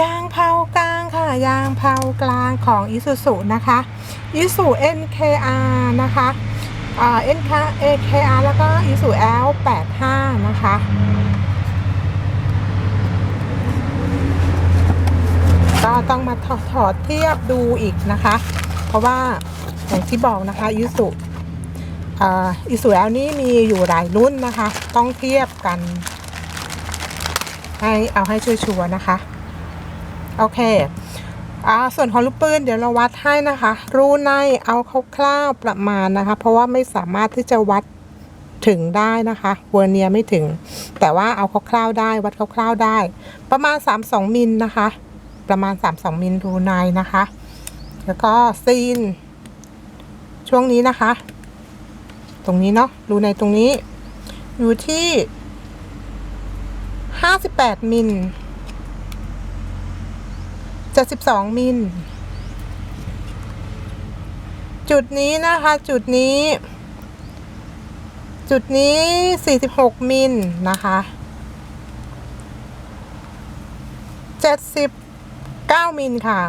ยางเผากลางค่ะ ยางเผากลางของ i s u z u นะคะ i s u NKR นะคะเอ่า NK AKR แล้วก็ i s u L85 นะคะก็ต้องมาถอดถอดเทียบดูอีกนะคะ เพราะว่าอย่างที่บอกนะคะ i s u อ่า i s u L นี่มีอยู่หลายรุ่นนะคะ ต้องเทียบกัน ให้เอาให้ชัวร์ๆนะคะ โอเคอ่าส่วนของลูกปืนเดี๋ยวเราวัดให้นะคะ รูในเอาคร่าวๆประมาณนะคะ เพราะว่าไม่สามารถที่จะวัดถึงได้นะคะเวอร์เนียไม่ถึง แต่ว่าเอาคร่าวๆได้วัดคร่าวๆได้ ประมาณ 32มิลนะคะ ประมาณ 32มิลรูในนะคะ แล้วก็ซีน ช่วงนี้นะคะ ตรงนี้เนาะรูในตรงนี้ อยู่ที่ 58มิล 72 มิล จุดนี้นะคะจุดนี้ จุดนี้ 46 มิลนะคะ79มิลค่ะ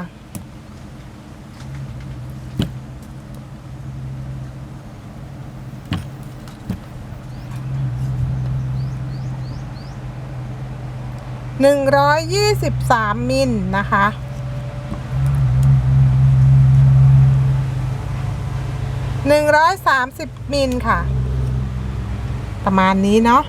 123 มิลนะคะ 130มิลค่ะ ประมาณนี้เนาะ